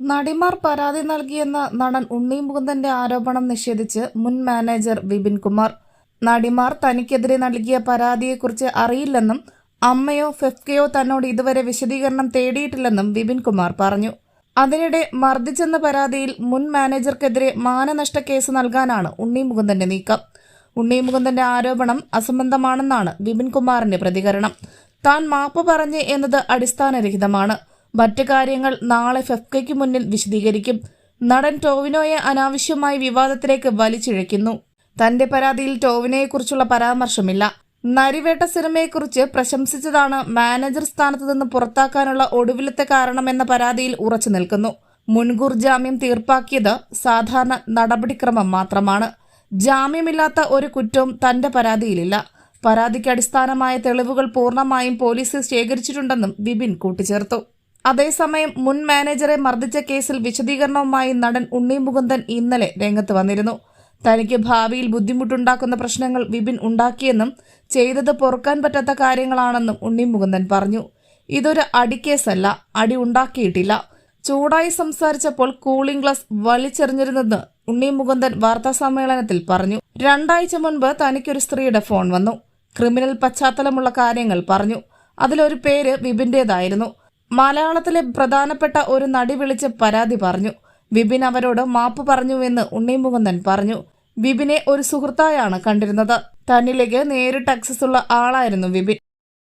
നടിമാർ പരാതി നൽകിയെന്ന നടൻ ഉണ്ണി മുകുന്ദന്റെ ആരോപണം നിഷേധിച്ച് മുൻ മാനേജർ വിപിൻ കുമാർ. നടിമാർ തനിക്കെതിരെ നൽകിയ പരാതിയെക്കുറിച്ച് അറിയില്ലെന്നും അമ്മയോ ഫെഫ്കയോ തന്നോട് ഇതുവരെ വിശദീകരണം തേടിയിട്ടില്ലെന്നും വിപിൻ കുമാർ പറഞ്ഞു. അതിനിടെ മർദ്ദിച്ചെന്ന പരാതിയിൽ മുൻ മാനേജർക്കെതിരെ മാനനഷ്ട കേസ് നൽകാനാണ് ഉണ്ണി മുകുന്ദന്റെ നീക്കം. ഉണ്ണി മുകുന്ദന്റെ ആരോപണം അസംബന്ധമാണെന്നാണ് വിപിൻ കുമാറിന്റെ പ്രതികരണം. താൻ മാപ്പ് പറഞ്ഞ് എന്നത് അടിസ്ഥാനരഹിതമാണ്. മറ്റു കാര്യങ്ങൾ നാളെ ഫെഫ്കയ്ക്ക് മുന്നിൽ വിശദീകരിക്കും. നടൻ ടോവിനോയെ അനാവശ്യമായി വിവാദത്തിലേക്ക് വലിച്ചിഴയ്ക്കുന്നു. തന്റെ പരാതിയിൽ ടോവിനോയെക്കുറിച്ചുള്ള പരാമർശമില്ല. നരിവേട്ട സിനിമയെക്കുറിച്ച് പ്രശംസിച്ചതാണ് മാനേജർ സ്ഥാനത്ത് നിന്ന് പുറത്താക്കാനുള്ള ഒടുവിലത്തെ കാരണമെന്ന പരാതിയിൽ ഉറച്ചു നിൽക്കുന്നു. മുൻകൂർ ജാമ്യം തീർപ്പാക്കിയത് സാധാരണ നടപടിക്രമം മാത്രമാണ്. ജാമ്യമില്ലാത്ത ഒരു കുറ്റവും തന്റെ പരാതിയിലില്ല. പരാതിക്ക് അടിസ്ഥാനമായ തെളിവുകൾ പൂർണമായും പോലീസ് ശേഖരിച്ചിട്ടുണ്ടെന്നും ബിബിൻ കൂട്ടിച്ചേർത്തു. അതേസമയം മുൻ മാനേജറെ മർദ്ദിച്ച കേസിൽ വിശദീകരണവുമായി നടൻ ഉണ്ണി മുകുന്ദൻ ഇന്നലെ രംഗത്ത് വന്നിരുന്നു. തനിക്ക് ഭാവിയിൽ ബുദ്ധിമുട്ടുണ്ടാക്കുന്ന പ്രശ്നങ്ങൾ വിപിൻ ഉണ്ടാക്കിയെന്നും ചെയ്തത് പൊറുക്കാൻ പറ്റാത്ത കാര്യങ്ങളാണെന്നും ഉണ്ണി മുകുന്ദൻ പറഞ്ഞു. ഇതൊരു അടിക്കേസല്ല അടി ഉണ്ടാക്കിയിട്ടില്ല. ചൂടായി സംസാരിച്ചപ്പോൾ കൂളിംഗ് ഗ്ലാസ് വലിച്ചെറിഞ്ഞിരുന്നെന്ന് ഉണ്ണി മുകുന്ദൻ വാർത്താ സമ്മേളനത്തിൽ പറഞ്ഞു. രണ്ടാഴ്ച മുൻപ് തനിക്കൊരു സ്ത്രീയുടെ ഫോൺ വന്നു. ക്രിമിനൽ പശ്ചാത്തലമുള്ള കാര്യങ്ങൾ പറഞ്ഞു. അതിലൊരു പേര് വിപിന്റേതായിരുന്നു. മലയാളത്തിലെ പ്രധാനപ്പെട്ട ഒരു നടി വിളിച്ച് പരാതി പറഞ്ഞു. വിപിൻ അവരോട് മാപ്പ് പറഞ്ഞുവെന്ന് ഉണ്ണിമുകുന്ദൻ പറഞ്ഞു. വിപിനെ ഒരു സുഹൃത്തായാണ് കണ്ടിരുന്നത്. തന്നിലേക്ക് നേരിട്ട് അക്സസ് ഉള്ള ആളായിരുന്നു വിപിൻ.